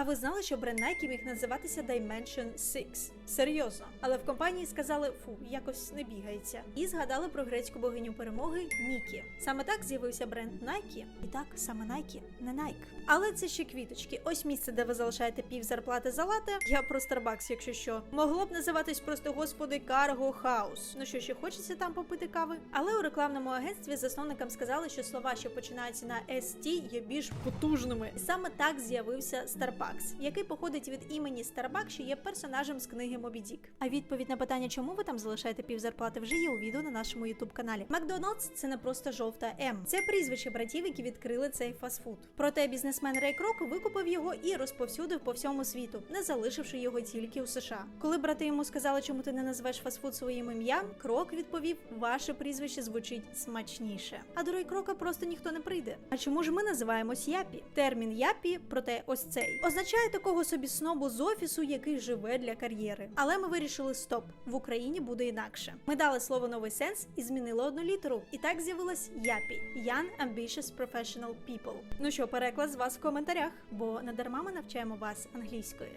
А ви знали, що бренд Nike міг називатися Dimension 6? Серйозно. Але в компанії сказали фу, якось не бігається. І згадали про грецьку богиню перемоги Нікі. Саме так з'явився бренд Nike. І так, саме Nike, не Nike. Але це ще квіточки. Ось місце, де ви залишаєте пів зарплати за лате. Я про Starbucks, якщо що. Могло б називатись просто господи Cargo House. Ну що ще хочеться там попити кави? Але у рекламному агентстві засновникам сказали, що слова, що починаються на ST, є більш потужними. Саме так з'явився Starbucks, який походить від імені Starbuck, що є персонажем з книги Мобі Дік. А відповідь на питання, чому ви там залишаєте пів зарплати, вже є у відео на нашому ютуб каналі. Макдональдс це не просто жовта М. Це прізвище братів, які відкрили цей фастфуд. Проте бізнесмен Рей Крок викупив його і розповсюдив по всьому світу, не залишивши його тільки у США. Коли брати йому сказали, чому ти не називеш фастфуд своїм ім'ям, крок відповів: ваше прізвище звучить смачніше. А до Рей Крока просто ніхто не прийде. А чому ж ми називаємось Япі? Термін Япі, проте ось цей, означає такого собі снобу з офісу, який живе для кар'єри. Але ми вирішили стоп. В Україні буде інакше. Ми дали слово новий сенс і змінили одну літеру. І так з'явилась Япі Young Ambitious Professional People. Ну що, переклад з вас в коментарях, бо надарма ми навчаємо вас англійської.